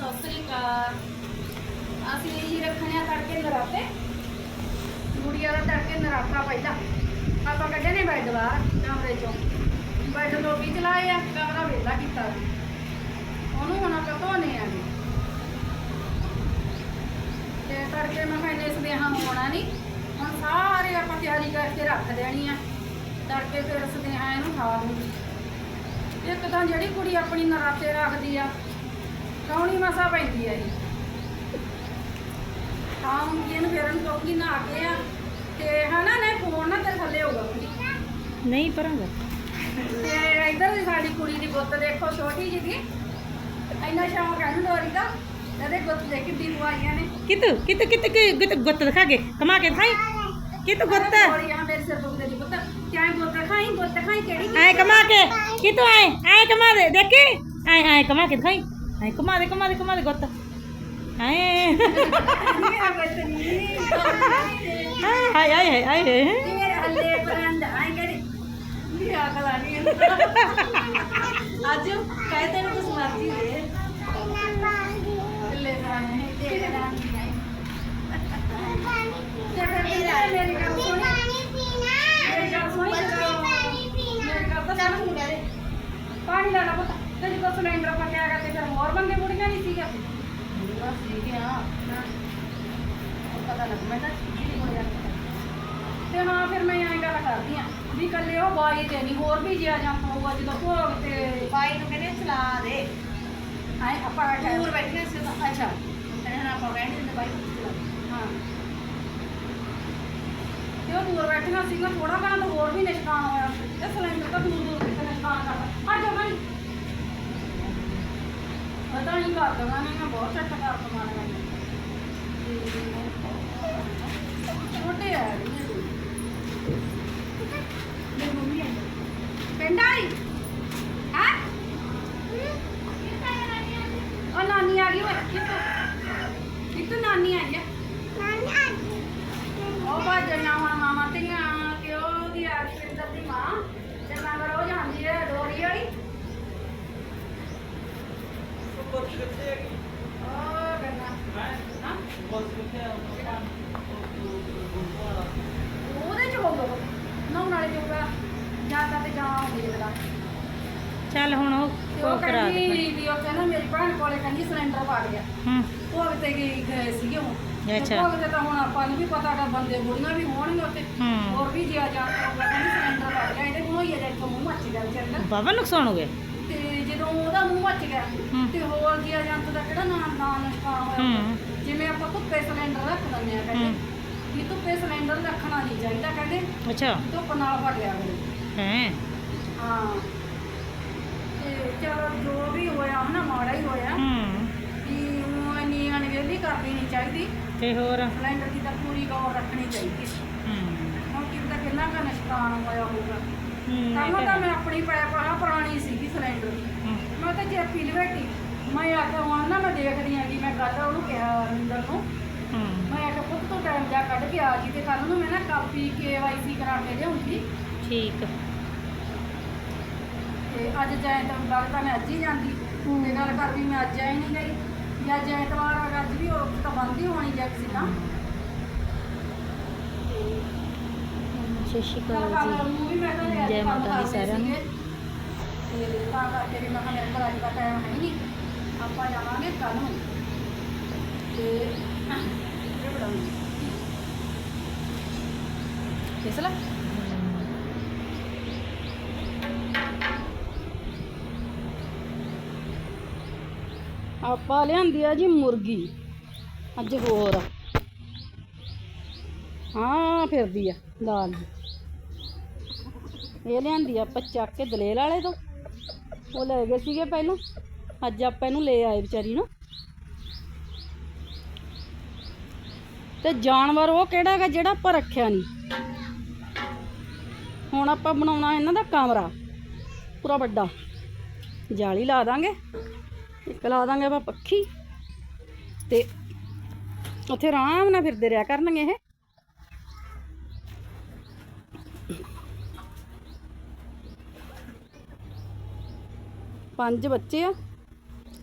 ਸਤਿ ਸ੍ਰੀ ਅਕਾਲ। ਅਸੀਂ ਰੱਖਣੇ ਆ ਤੜਕੇ ਨਰਾਤੇ। ਗੁੜੀਆ ਦਾ ਤੜਕੇ ਨਰਾਤਾ ਪਹਿਲਾਂ। ਆਪਾਂ ਕੱਢੇ ਨੇ ਬੈੱਡ ਬਾਹਰ, ਕਮਰੇ ਚੋਂ। ਬੈੱਡ ਲੋਬੀ ਚਲਾਏ ਆ, ਕਮਰਾ ਵੇਲਾ ਕੀਤਾ ਉਹਨੂੰ ਹੁਣ ਆਪਾਂ ਧੋਨੇ ਆ ਜੀ। ਤੇ ਤੜਕੇ ਮੈਂ ਕਿਹਾ ਇੰਨੇ ਸਦੇਹਾ ਹੋਣਾ ਨਹੀਂ ਹੁਣ ਸਾਰੇ ਆਪਾਂ ਤਿਆਰੀ ਕਰਕੇ ਰੱਖ ਦੇਣੀ ਆ। ਤੜਕੇ ਫਿਰ ਸਦੇਹਾ ਇਹਨੂੰ ਖਾ ਦੂੰਗੀ ਇੱਕ ਤਾਂ ਜਿਹੜੀ ਕੁੜੀ ਆਪਣੀ ਨਰਾਤੇ ਰੱਖਦੀ ਆ ਕੌਣੀ ਮਸਾ ਪੈਂਦੀ ਆ ਜੀ? ਆਉਂਗੀ ਇਹਨੂੰ ਫਿਰ ਉਹਨੂੰ ਕਹੂੰਗੀ ਨਾ ਕੇ ਆ ਤੇ ਹਨਾ ਨੇ ਫੋਨ ਨਾ ਤੇਰੇ ਥੱਲੇ ਕੁੜੀ ਨਹੀਂ ਪਰਾਂਗਾ। ਤੇ ਇੱਧਰ ਦੀ ਸਾਡੀ ਕੁੜੀ ਦੀ ਗੁੱਤ ਦੇਖੋ ਛੋਟੀ ਜਿਹੀ ਇੰਨਾ ਸ਼ੌਂਕ ਹੈ ਨੂੰ ਡੋਰੀ ਦਾ। ਇਹਦੇ ਗੁੱਤ ਦੇ ਕਿੱਡੀ ਬੁਆਈਆਂ ਨੇ। ਕਿਤੂ ਕਿਤੂ ਕਿਤੂ ਕਿਤੂ ਗੁੱਤ ਦਿਖਾ ਕੇ ਕਮਾ ਕੇ ਦਿਖਾਈ? ਕਿਤੂ ਗੁੱਤ? ਆ ਮੇਰੇ ਸਿਰ ਦੀ ਗੁੱਤ। ਕਿਆ ਗੁੱਤ ਖਾਈ ਗੁੱਤ ਖਾਈ ਕਿਹੜੀ? ਐ ਕਮਾ ਕੇ ਕਿਤੂ ਐ ਐ ਕਮਾ ਦੇ ਦੇਖੀ? ਐ ਐ ਕਮਾ ਕੇ ਦਿਖਾਈ। ਕਮਾ ਦੇ ਕਮਾ ਦੇ ਕਮਾ ਦੇ ਗੁੱਤ ਐ ਮੇਰਾ ਗੁੱਤ ਨਹੀਂ ਹਾਏ ਹਾਏ ਹਾਏ ਹਾਏ ਮੇਰੇ ਹੱਲੇ ਪਰੰਦ ਆਈ ਕਰੀ ਵੀ ਅਕਲ ਆ ਨਹੀਂ ਅੱਜ ਕਹਿੰਦੇ ਨੇ ਕੁਛ ਮਰਜ਼ੀ ਦੇ ਲੈ ਤੇ ਫਿਰ ਮੇਰਾ ਮੇਰੀ ਗੱਲ ਸੁਣੀ ਮੇਰੀ ਗੱਲ ਸੁਣੀ ਮੇਰੀ ਗੱਲ ਤਾਂ ਸੁਣ ਮੇਰੇ ਪਾਣੀ ਲੈ ਲਾ ਪੁੱਤ ਤੇ ਜਦੋਂ ਸਿਲੰਡਰ ਪੱਕਿਆ ਗਾ ਤੇ ਫਿਰ ਹੋਰ ਬੰਦੇ ਮੁੜੀਆਂ ਨਹੀਂ ਸੀਗਾ ਬਸ ਠੀਕ ਆ ਪਤਾ ਲੱਗ ਮੈਂ ਤਾਂ ਹੀ ਹੋ ਜਾਂਦਾ ਤੇ ਹਾਂ ਫਿਰ ਮੈਂ ਐਂ ਗੱਲ ਕਰਦੀ ਆ ਵੀ ਕੱਲੇ ਉਹ ਬਾਈ ਤੇ ਨਹੀਂ ਹੋਰ ਵੀ ਜਿਆ ਜਾਂ ਹੋਊਗਾ ਜਦੋਂ ਭੋਗ ਤੇ ਬਾਈ ਨੂੰ ਕਹਿੰਦੇ ਚਲਾ ਦੇ। ਐ ਆਪਾਂ ਦੂਰ ਬੈਠੇ ਸੀ ਤਾਂ। ਅੱਛਾ। ਕਹਿੰਦੇ ਨਾ ਆਪਾਂ ਕਹਿੰਦੇ ਨੇ ਬਾਈ। ਹਾਂ। ਤੇ ਉਹ ਦੂਰ ਬੈਠੀਆਂ ਸੀਗਾ ਥੋੜਾ ਘਣਾ ਤਾਂ ਹੋਰ ਵੀ ਨਿਸ਼ਕਾਨ ਹੋਇਆ। ਤੇ ਸਿਲੰਡਰ ਤਾਂ ਦੂਰ ਦੂਰ ਕਿਤੇ ਨਿਸ਼ਕਾਨ ਕਰਦਾ ਆ ਜਾ ਭਾਈ ਪਤਾ ਨਹੀਂ ਕਰ ਦਵਾਂ ਮੈਂ ਬਹੁਤ ਚੱਟ ਕਰ ਦਵਾਂ ਛੋਟੇ ਆ ਮੇਰੀ ਮੰਮੀ ਆਈ ਪਿੰਡ ਆਈ ਹਾਂ ਉਹ ਨਾਨੀ ਆ ਗਈ ਓਏ ਕਿੱਥੋਂ ਕਿੱਥੋਂ ਨਾਨੀ ਆਈ ਆ ਉਹ ਭਾਜਣਾ ਹੁਣ ਮਾਮਾ ਤੇਰੀਆਂ ਕਿ ਉਹਦੀ ਆ ਗਈ ਪਿੰਦਰ ਦੀ ਮਾਂ ਤੇ ਮੈਂ ਉਹ ਜਾਂਦੀ ਹੈ ਡੋਰੀ ਵਾਲੀ ਉਹ ਗੰਨਾ ਹਾਂ ਉਹਦੇ ਚ ਹੋਊਗਾ ਨਾ ਨਾਲੇ ਜੂਗਾ ਜਾਂਦਾ ਤੇ ਜਾਂ ਦੇਖਦਾ ਚੱਲ ਹੁਣ ਉਹ ਤੇ ਉਹ ਉਹ ਕਰਾ ਦੇ ਕਹਿੰਦੀ ਵੀ ਉਹ ਕਹਿੰਦਾ ਮੇਰੀ ਭੈਣ ਕੋਲੇ ਕਹਿੰਦੀ ਸਿਲੰਡਰ ਪਾ ਗਿਆ ਹੂੰ। ਭੋਗ ਤੇ ਗਏ ਗਏ ਸੀਗੇ ਉਹ। ਤੇ ਅੱਛਾ। ਭੋਗ ਤੇ ਤਾਂ ਹੁਣ ਆਪਾਂ ਨੂੰ ਵੀ ਪਤਾ ਕਿ ਬੰਦੇ ਬੁੜੀਆਂ ਵੀ ਹੋਣਗੇ ਉੱਥੇ। ਹੂੰ। ਹੋਰ ਵੀ ਜਿਆ ਜਾ ਕਹਿੰਦੀ ਸਿਲੰਡਰ ਪਾ ਗਿਆ ਇਹਦੇ ਕੋਲੋਂ ਹੀ ਅਜੇ ਇੱਥੋਂ ਮੂੰਹ ਮੱਚ ਗਿਆ ਵਿਚਾਰੇ ਦਾ। ਬਾਬਾ ਨੁਕਸਾਨ ਹੋ ਗਿਆ। ਤੇ ਜਦੋਂ ਉਹਦਾ ਮੂੰਹ ਮੱਚ ਗਿਆ ਜੰਤ ਦਾ ਕਿਹੜਾ ਨਾਂ ਨਾਂ ਨੁਕਸਾਨ ਹੋਇਆ। ਜਿਵੇਂ ਆਪਾਂ ਧੁੱਪੇ ਸਿਲੰਡਰ ਰੱਖ ਦਿੰਦੇ ਆ ਕਹਿੰਦੇ ਵੀ ਧੁੱਪੇ ਸਿਲੰਡਰ ਰੱਖਣਾ ਨਹੀਂ ਚਾਹੀਦਾ ਕਹਿੰਦੇ ਅੱਛਾ। ਧੁੱਪ ਨਾਲ ਫਟਿਆ ਕਰੇ ਹੈ। ਹਾਂ। ਤੇ ਚਲੋ ਜੋ ਵੀ ਹੋਇਆ ਹਨਾ ਮਾੜਾ ਹੀ ਹੋਇਆ। ਹੂੰ। ਕਿ ਉਹ ਇੰਨੀ ਅਣਗਹਿਲੀ ਕਰਨੀ ਨਹੀਂ ਚਾਹੀਦੀ। ਤੇ ਹੋਰ? ਸਿਲੰਡਰ ਦੀ ਤਾਂ ਪੂਰੀ ਗੌਰ ਰੱਖਣੀ ਚਾਹੀਦੀ। ਹੂੰ। ਹੁਣ ਕਿੰਨਾ ਕਿੰਨਾ ਕੁ ਨੁਕਸਾਨ ਹੋਇਆ ਹੋਊਗਾ। ਤਾਂ- ਮੈਂ ਆਪਣੀ ਪੈਪ ਆ ਪੁਰਾਣੀ ਸੀਗੀ ਸਿਲੰਡਰ। ਦੀ। ਮੈਂ ਤਾਂ ਜੇਪੀ ਲਵੇਟੀ ਮੈਂ ਆਖਿਆ ਹੁਣ ਨਾ ਮੈਂ ਦੇਖਦੀ ਆਂ ਕਿ ਮੈਂ ਕੱਲ ਉਹਨੂੰ ਕਿਹਾ ਰਿੰਦਰ ਨੂੰ। ਹੂੰ। ਮੈਂ ਆਖਿਆ ਪੁੱਤ ਤੋਂ ਟਾਈਮ ਜਾ ਕੱਢ ਕੇ ਆ ਜੀ ਤੇ ਕੱਲ ਨੂੰ ਮੈਂ ਨਾ ਕਾਪੀ ਕੇਵਾਈਸੀ ਕਰਾ ਕੇ ਲਿਆਉਂਗੀ। ਠੀਕ। ਤੇ ਅੱਜ ਜਾਏ ਤਾਂ ਮੈਂ ਅੱਜ ਹੀ ਜਾਂਦੀ। ਤੇ ਗੱਲ ਕਰ ਵੀ ਮੈਂ ਅੱਜ ਆਈ ਨਹੀਂ ਗਈ। ਜਾਂ ਅੱਜ ਐਤਵਾਰ ਆ ਅੱਜ ਵੀ ਉਹ ਤਾਂ ਬੰਦ ਹੀ ਹੋਣੀ ਜਾਂ ਕਿਸੇ ਤਾਂ ਸਤਿ ਸ਼੍ਰੀ ਅਕਾਲ ਜੀ। ਜੈ ਮਾਤਾ ਦੀ ਸਾਰਿਆਂ ਨੂੰ। ਤੇ ਤਾਂ ਕਰਕੇ ਵੀ ਮੈਂ ਕਿਹਾ ਮੇਰੇ ਕੋਲ ਅੱਜ ਦਾ ਟਾਈਮ ਹੈ ਹੀ ਨਹੀਂ। ਆਪਾਂ ਜਾਵਾਂਗੇ ਕੱਲ ਨੂੰ। ਤੇ ਇਹ ਬਣਾਉਂਗੀ। ਕਿਸ ਲਾ ਆਪਾਂ ਲਿਆਂਦੀ ਆ ਜੀ ਮੁਰਗੀ। ਅੱਜ ਹੋਰ ਹਾਂ, ਫਿਰਦੀ ਆ ਲਾਲ ਜੀ। ਇਹ ਲਿਆਂਦੀ ਆ ਆਪਾਂ ਚੱਕ ਕੇ ਦਲੇਲ ਵਾਲੇ ਤੋਂ। ਉਹ ਲੈ ਗਏ ਸੀਗੇ ਪਹਿਲਾਂ। ਅੱਜ ਆਪਾਂ ਇਹਨੂੰ ਲੈ ਆਏ ਵਿਚਾਰੀ ਨੂੰ। ਤੇ ਜਾਨਵਰ ਉਹ ਕਿਹੜਾ ਹੈਗਾ ਜਿਹੜਾ ਆਪਾਂ ਰੱਖਿਆ ਨਹੀਂ? ਹੁਣ ਆਪਾਂ ਬਣਾਉਣਾ ਇਹਨਾਂ ਦਾ ਕਮਰਾ, ਪੂਰਾ ਵੱਡਾ। ਜਾਲੀ ਲਾ ਦਾਂਗੇ, ਇੱਕ ਲਾ ਦਾਂਗੇ ਆਪਾਂ ਪੱਖੀ। ਤੇ ਉੱਥੇ ਆਰਾਮ ਨਾਲ ਫਿਰਦੇ ਰਿਹਾ ਕਰਨਗੇ ਇਹ। ਪੰਜ ਬੱਚੇ ਆ।